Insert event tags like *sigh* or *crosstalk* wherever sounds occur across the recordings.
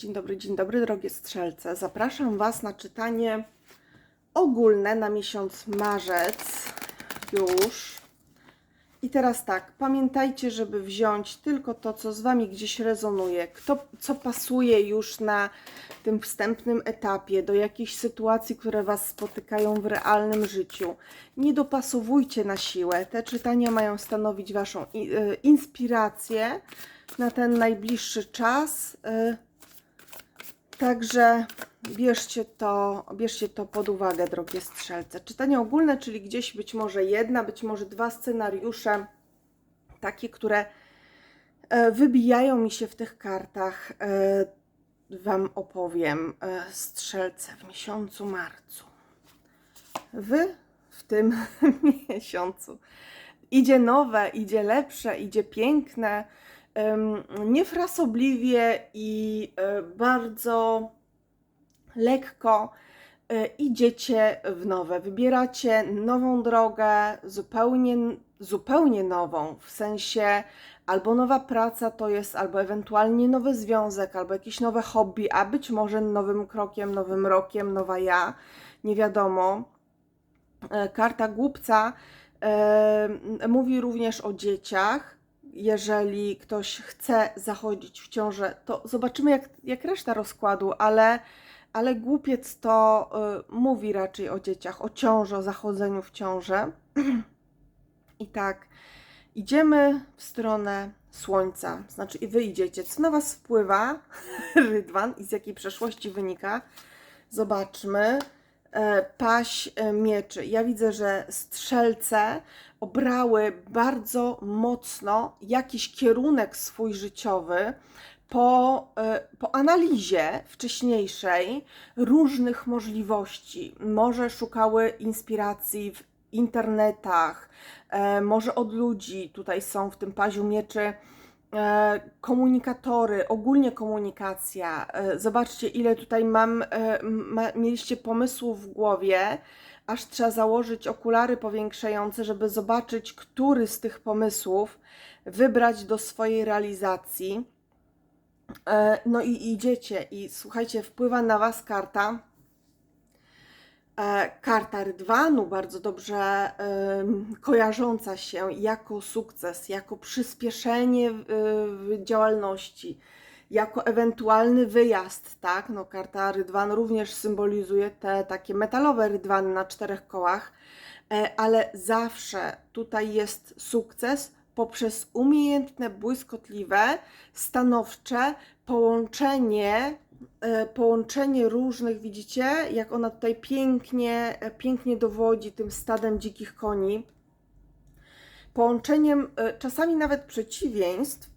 Dzień dobry, dzień dobry, drogie strzelce. Zapraszam Was na czytanie ogólne na miesiąc marzec już. I teraz tak, pamiętajcie, żeby wziąć tylko to, co z Wami gdzieś rezonuje, kto, co pasuje już na tym wstępnym etapie do jakichś sytuacji, które Was spotykają w realnym życiu. Nie dopasowujcie na siłę. Te czytania mają stanowić Waszą y, inspirację na ten najbliższy czas. y, Także bierzcie to, bierzcie to pod uwagę, drogie strzelce. Czytanie ogólne, czyli gdzieś być może jedna, być może dwa scenariusze, takie, które e, wybijają mi się w tych kartach, e, Wam opowiem. E, Strzelce w miesiącu marcu. Wy w tym *laughs* miesiącu. Idzie nowe, idzie lepsze, idzie piękne niefrasobliwie i e, bardzo lekko e, idziecie w nowe. Wybieracie nową drogę, zupełnie, zupełnie nową, w sensie albo nowa praca to jest, albo ewentualnie nowy związek, albo jakieś nowe hobby, a być może nowym krokiem, nowym rokiem, nowa ja, nie wiadomo. E, Karta głupca e, mówi również o dzieciach. Jeżeli ktoś chce zachodzić w ciążę, to zobaczymy, jak, jak reszta rozkładu, ale, ale głupiec to y, mówi raczej o dzieciach, o ciąży, o zachodzeniu w ciążę. *clears throat* I tak, idziemy w stronę słońca, znaczy i wy idziecie. Co na was wpływa, *laughs* Rydwan, i z jakiej przeszłości wynika? Zobaczmy. E, Paść e, mieczy. Ja widzę, że strzelce obrały bardzo mocno jakiś kierunek swój życiowy po, e, po analizie wcześniejszej różnych możliwości. Może szukały inspiracji w internetach, może od ludzi. Tutaj są w tym paziu mieczy komunikatory, ogólnie komunikacja. E, Zobaczcie, ile tutaj mam, e, ma, mieliście pomysłów w głowie, aż trzeba założyć okulary powiększające, żeby zobaczyć, który z tych pomysłów wybrać do swojej realizacji. E, No i idziecie i słuchajcie, wpływa na Was karta. E, Karta Rydwanu, bardzo dobrze kojarząca się jako sukces, jako przyspieszenie działalności, jako ewentualny wyjazd, tak? No, karta Rydwan również symbolizuje te takie metalowe rydwany na czterech kołach, e, ale zawsze tutaj jest sukces poprzez umiejętne, błyskotliwe, stanowcze połączenie połączenie różnych, widzicie, jak ona tutaj pięknie, e, pięknie dowodzi tym stadem dzikich koni. Połączeniem e, czasami nawet przeciwieństw,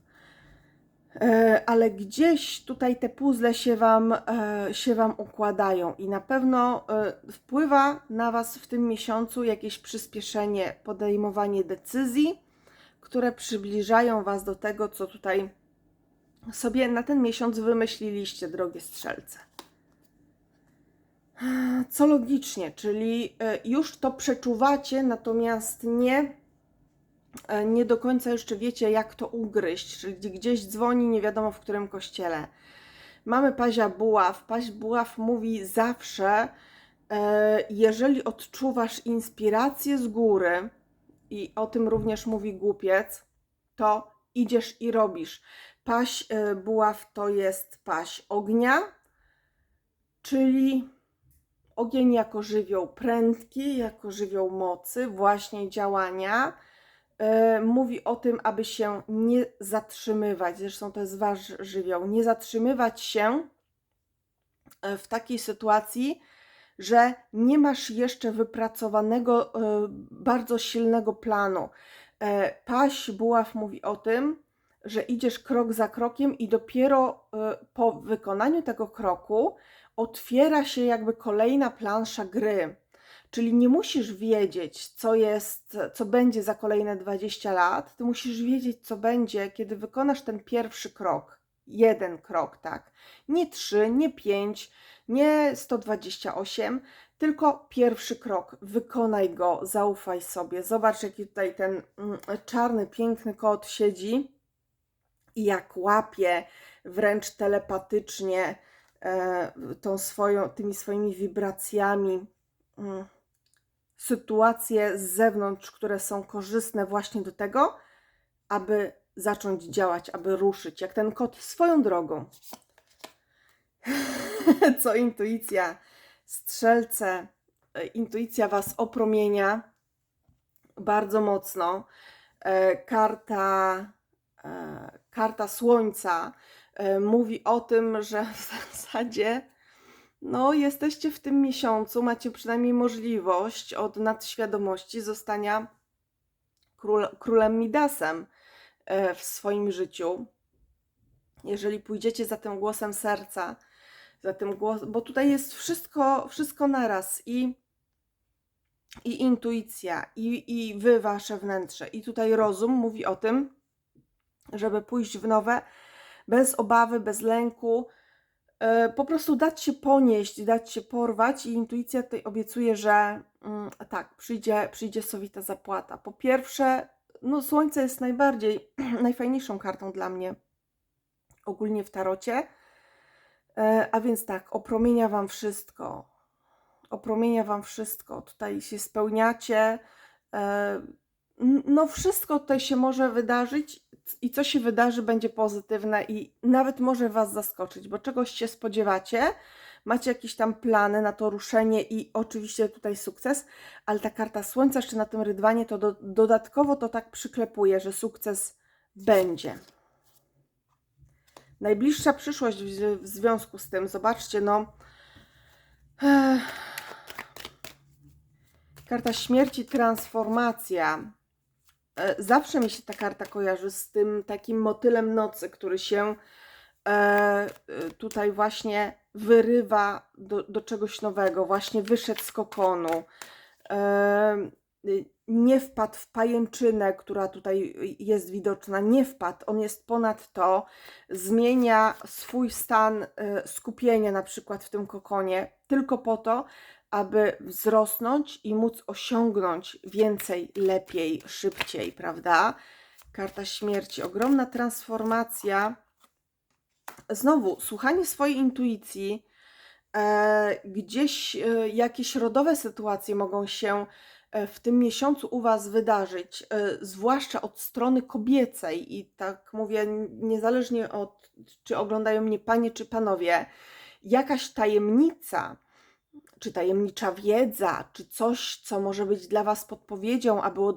e, ale gdzieś tutaj te puzzle się wam, e, się wam układają i na pewno e, wpływa na Was w tym miesiącu jakieś przyspieszenie, podejmowanie decyzji, które przybliżają Was do tego, co tutaj sobie na ten miesiąc wymyśliliście, drogie strzelce. Co logicznie, czyli e, już to przeczuwacie, natomiast nie, e, nie do końca jeszcze wiecie, jak to ugryźć, czyli gdzieś dzwoni, nie wiadomo w którym kościele. Mamy pazia buław. Paź buław mówi zawsze, e, jeżeli odczuwasz inspirację z góry, i o tym również mówi głupiec, to idziesz i robisz. Paś e, buław to jest paś ognia, czyli ogień jako żywioł prędki, jako żywioł mocy, właśnie działania. E, Mówi o tym, aby się nie zatrzymywać. Zresztą to jest wasz żywioł. Nie zatrzymywać się e, w takiej sytuacji, że nie masz jeszcze wypracowanego, bardzo silnego planu. Paś Buław mówi o tym, że idziesz krok za krokiem i dopiero e, po wykonaniu tego kroku otwiera się jakby kolejna plansza gry. Czyli nie musisz wiedzieć, co jest, co będzie za kolejne 20 lat. Ty musisz wiedzieć, co będzie, kiedy wykonasz ten pierwszy krok. Jeden krok, tak. Nie trzy, nie pięć, nie 128, tylko pierwszy krok. Wykonaj go, zaufaj sobie. Zobacz, jaki tutaj ten mm, czarny, piękny kot siedzi i jak łapie wręcz telepatycznie e, tą swoją, tymi swoimi wibracjami mm, sytuacje z zewnątrz, które są korzystne właśnie do tego, aby zacząć działać, aby ruszyć, jak ten kot swoją drogą. *laughs* Co intuicja, strzelce, e, intuicja Was opromienia bardzo mocno. E, Karta, karta Słońca e, mówi o tym, że w *laughs* zasadzie no, jesteście w tym miesiącu, macie przynajmniej możliwość od nadświadomości zostania król, królem Midasem e, w swoim życiu. Jeżeli pójdziecie za tym głosem serca, za tym głos, bo tutaj jest wszystko, wszystko naraz i, i intuicja, i, i wy, wasze wnętrze. I tutaj rozum mówi o tym, żeby pójść w nowe bez obawy, bez lęku, e, po prostu dać się ponieść, dać się porwać i intuicja tutaj obiecuje, że mm, tak, przyjdzie, przyjdzie sowita zapłata. Po pierwsze, no słońce jest najbardziej, *clears throat* najfajniejszą kartą dla mnie ogólnie w tarocie, E, a więc tak, opromienia Wam wszystko, opromienia Wam wszystko, tutaj się spełniacie, e, no wszystko tutaj się może wydarzyć i co się wydarzy będzie pozytywne i nawet może Was zaskoczyć, bo czegoś się spodziewacie, macie jakieś tam plany na to ruszenie i oczywiście tutaj sukces, ale ta karta słońca jeszcze na tym rydwanie to do, dodatkowo to tak przyklepuje, że sukces będzie. Najbliższa przyszłość w, w związku z tym, zobaczcie, no. Ech. Karta śmierci, transformacja. E, Zawsze mi się ta karta kojarzy z tym takim motylem nocy, który się e, e, tutaj właśnie wyrywa do, do czegoś nowego, właśnie wyszedł z kokonu. Nie wpadł w pajęczynę, która tutaj jest widoczna, nie wpadł, on jest ponad to, zmienia swój stan skupienia na przykład w tym kokonie, tylko po to, aby wzrosnąć i móc osiągnąć więcej, lepiej, szybciej, prawda? Karta śmierci, ogromna transformacja. Znowu, słuchanie swojej intuicji, e, gdzieś e, jakieś rodowe sytuacje mogą się e, w tym miesiącu u Was wydarzyć, e, zwłaszcza od strony kobiecej, i tak mówię, niezależnie od czy oglądają mnie panie czy panowie, jakaś tajemnica, czy tajemnicza wiedza, czy coś, co może być dla Was podpowiedzią, a było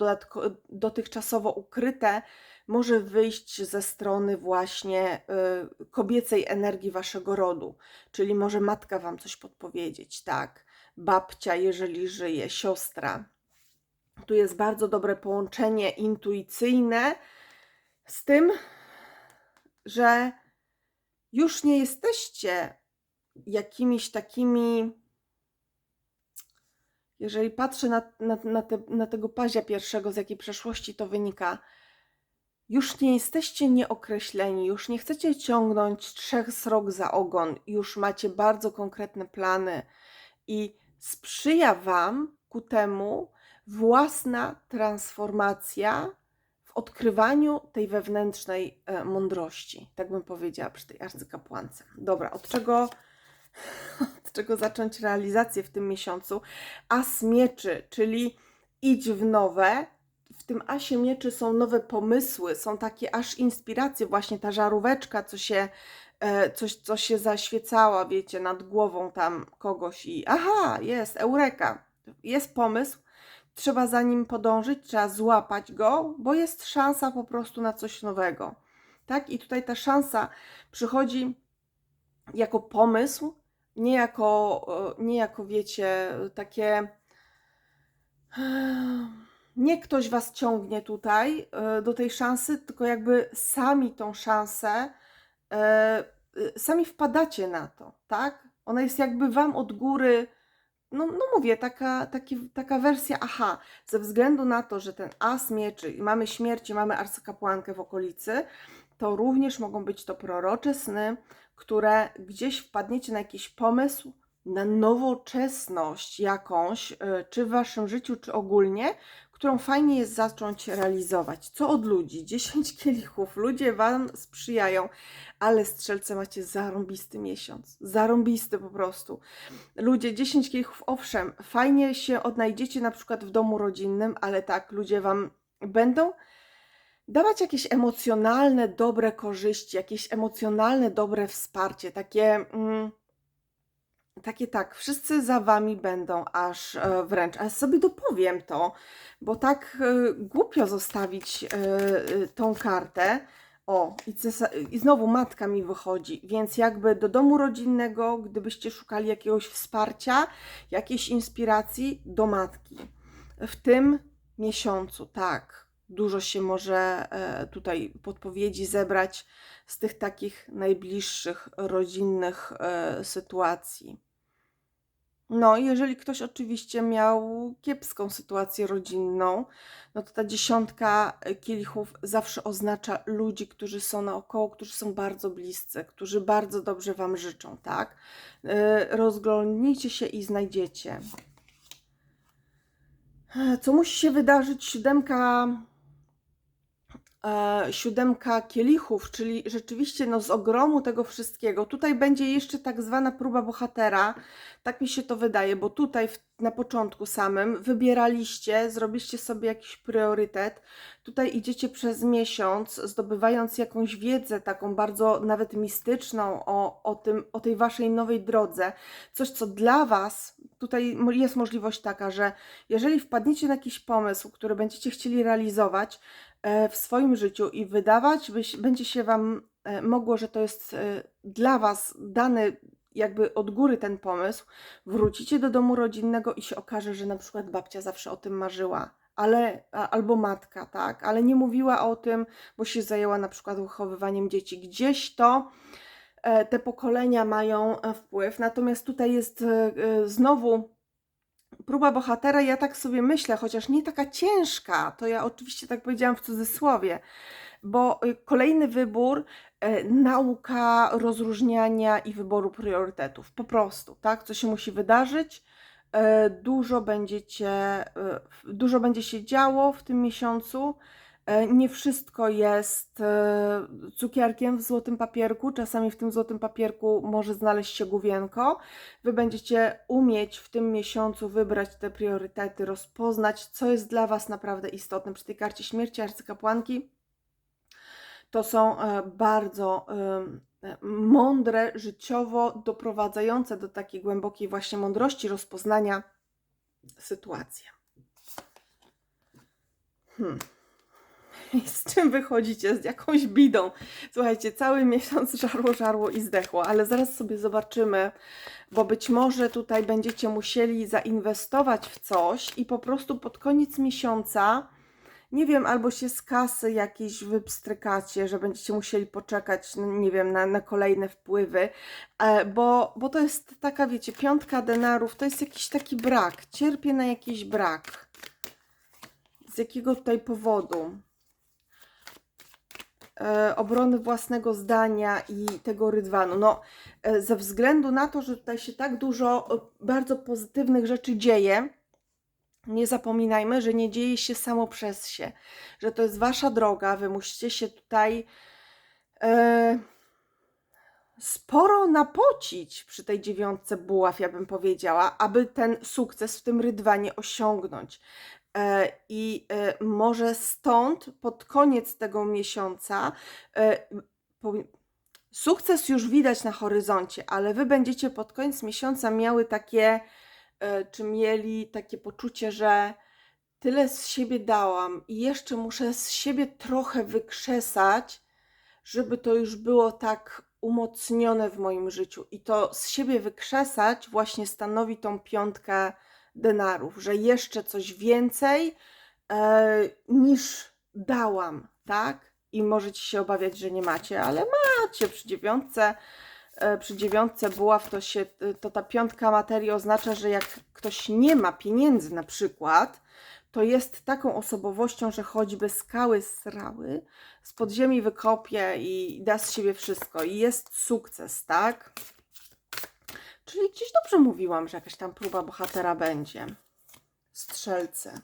dotychczasowo ukryte, może wyjść ze strony właśnie y, kobiecej energii Waszego rodu. Czyli może matka Wam coś podpowiedzieć, tak? Babcia, jeżeli żyje, siostra. Tu jest bardzo dobre połączenie intuicyjne z tym, że już nie jesteście jakimiś takimi jeżeli patrzę na, na, na, te, na tego pazia pierwszego, z jakiej przeszłości to wynika, już nie jesteście nieokreśleni, już nie chcecie ciągnąć trzech srok za ogon, już macie bardzo konkretne plany i sprzyja Wam ku temu własna transformacja w odkrywaniu tej wewnętrznej e, mądrości, tak bym powiedziała przy tej arcykapłance. Dobra, od czego *laughs* czego zacząć realizację w tym miesiącu. As mieczy, czyli idź w nowe. W tym asie mieczy są nowe pomysły, są takie aż inspiracje, właśnie ta żaróweczka, co się, e, coś, co się zaświecała, wiecie, nad głową tam kogoś i aha, jest, eureka, jest pomysł, trzeba za nim podążyć, trzeba złapać go, bo jest szansa po prostu na coś nowego. Tak? I tutaj ta szansa przychodzi jako pomysł, nie jako, e, nie jako wiecie, takie. Nie ktoś was ciągnie tutaj e, do tej szansy, tylko jakby sami tą szansę, e, e, sami wpadacie na to, tak? Ona jest jakby wam od góry, no, no mówię, taka, taki, taka wersja aha, ze względu na to, że ten as mieczy i mamy śmierć i mamy arcykapłankę w okolicy, to również mogą być to prorocze sny, które gdzieś wpadniecie na jakiś pomysł, na nowoczesność jakąś, y, czy w waszym życiu, czy ogólnie, którą fajnie jest zacząć realizować. Co od ludzi? *laughs* 10 kielichów. Ludzie Wam sprzyjają, ale strzelce macie zarąbisty miesiąc. Zarąbisty po prostu. Ludzie, 10 kielichów, owszem, fajnie się odnajdziecie na przykład w domu rodzinnym, ale tak, ludzie Wam będą dawać jakieś emocjonalne, dobre korzyści, jakieś emocjonalne, dobre wsparcie, takie. Mm, takie tak, wszyscy za wami będą aż e, wręcz. A sobie dopowiem to, bo tak e, głupio zostawić e, tą kartę. O, i, i znowu matka mi wychodzi, więc jakby do domu rodzinnego, gdybyście szukali jakiegoś wsparcia, jakiejś inspiracji, do matki. W tym miesiącu, tak, dużo się może e, tutaj podpowiedzi zebrać z tych takich najbliższych rodzinnych e, sytuacji. No, jeżeli ktoś oczywiście miał kiepską sytuację rodzinną, no to ta dziesiątka kielichów zawsze oznacza ludzi, którzy są naokoło, którzy są bardzo bliscy, którzy bardzo dobrze Wam życzą, tak? E, Rozglądnijcie się i znajdziecie. Co musi się wydarzyć? Siódemka siódemka kielichów, czyli rzeczywiście no, z ogromu tego wszystkiego. Tutaj będzie jeszcze tak zwana próba bohatera, tak mi się to wydaje, bo tutaj w, na początku samym wybieraliście, zrobiliście sobie jakiś priorytet. Tutaj idziecie przez miesiąc, zdobywając jakąś wiedzę taką bardzo nawet mistyczną o, o, tym, o tej waszej nowej drodze. Coś, co dla was, tutaj jest możliwość taka, że jeżeli wpadniecie na jakiś pomysł, który będziecie chcieli realizować, e, w swoim życiu i wydawać będzie się Wam e, mogło, że to jest e, dla Was dany jakby od góry ten pomysł, wrócicie do domu rodzinnego i się okaże, że na przykład babcia zawsze o tym marzyła, ale albo matka, tak, ale nie mówiła o tym, bo się zajęła na przykład wychowywaniem dzieci. Gdzieś to e, te pokolenia mają e, wpływ, natomiast tutaj jest e, znowu próba bohatera, ja tak sobie myślę, chociaż nie taka ciężka, to ja oczywiście tak powiedziałam w cudzysłowie, bo y, kolejny wybór, e, nauka rozróżniania i wyboru priorytetów, po prostu, tak, co się musi wydarzyć, e, dużo będziecie, dużo będzie się działo w tym miesiącu, E, Nie wszystko jest cukierkiem w złotym papierku. Czasami w tym złotym papierku może znaleźć się główienko. Wy będziecie umieć w tym miesiącu wybrać te priorytety, rozpoznać, co jest dla Was naprawdę istotne. Przy tej karcie śmierci arcykapłanki to są e, bardzo e, mądre, życiowo doprowadzające do takiej głębokiej właśnie mądrości rozpoznania sytuacje. Hmm. *laughs* I z czym wychodzicie? Z jakąś bidą. Słuchajcie, cały miesiąc *laughs* żarło, żarło i zdechło, ale zaraz sobie zobaczymy, bo być może tutaj będziecie musieli zainwestować w coś i po prostu pod koniec miesiąca, nie wiem, albo się z kasy jakiejś wypstrykacie, że będziecie musieli poczekać, no nie wiem, na, na kolejne wpływy, e, bo, bo to jest taka, wiecie, piątka denarów, to jest jakiś taki brak. Cierpię na jakiś brak. Z jakiego tutaj powodu? e, obrony własnego zdania i tego rydwanu. No, e, ze względu na to, że tutaj się tak dużo bardzo pozytywnych rzeczy dzieje, nie zapominajmy, że nie dzieje się samo przez się, że to jest wasza droga, wy musicie się tutaj e, sporo napocić przy tej dziewiątce buław, ja bym powiedziała, aby ten sukces w tym rydwanie osiągnąć. E, I e, może stąd pod koniec tego miesiąca e, sukces już widać na horyzoncie, ale wy będziecie pod koniec miesiąca miały takie, czy mieli takie poczucie, że tyle z siebie dałam i jeszcze muszę z siebie trochę wykrzesać, żeby to już było tak umocnione w moim życiu. I to z siebie wykrzesać właśnie stanowi tą piątkę denarów, że jeszcze coś więcej e, niż dałam, tak? I możecie się obawiać, że nie macie, ale macie przy dziewiątce. E, Przy dziewiątce buław to się, to ta piątka materii oznacza, że jak ktoś nie ma pieniędzy na przykład, to jest taką osobowością, że choćby skały srały, z podziemi wykopie i da z siebie wszystko. I jest sukces, tak? Czyli gdzieś dobrze mówiłam, że jakaś tam próba bohatera będzie. Strzelce.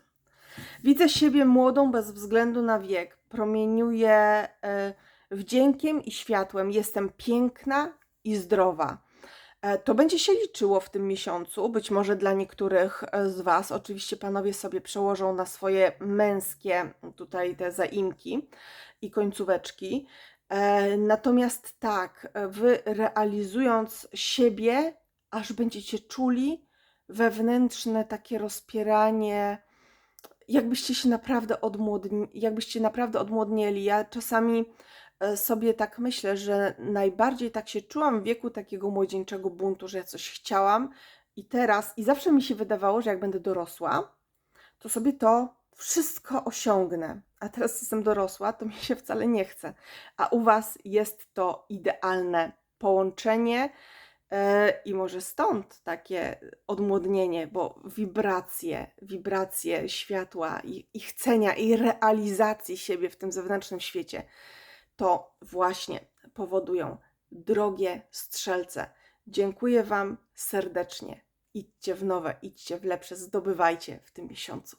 Widzę siebie młodą bez względu na wiek. Promieniuję e, wdziękiem i światłem. Jestem piękna i zdrowa. E, To będzie się liczyło w tym miesiącu. Być może dla niektórych e, z Was, oczywiście panowie sobie przełożą na swoje męskie tutaj te zaimki i końcóweczki. E, Natomiast tak, Wy realizując siebie, aż będziecie czuli wewnętrzne takie rozpieranie, jakbyście się naprawdę odmłodni, jakbyście naprawdę odmłodnieli. Ja czasami sobie tak myślę, że najbardziej tak się czułam w wieku takiego młodzieńczego buntu, że ja coś chciałam i teraz, i zawsze mi się wydawało, że jak będę dorosła, to sobie to wszystko osiągnę. A teraz jestem dorosła, to mi się wcale nie chce. A u Was jest to idealne połączenie e, i może stąd takie odmłodnienie, bo wibracje, wibracje światła i, i chcenia i realizacji siebie w tym zewnętrznym świecie, to właśnie powodują drogie strzelce. Dziękuję Wam serdecznie. Idźcie w nowe, idźcie w lepsze, zdobywajcie w tym miesiącu.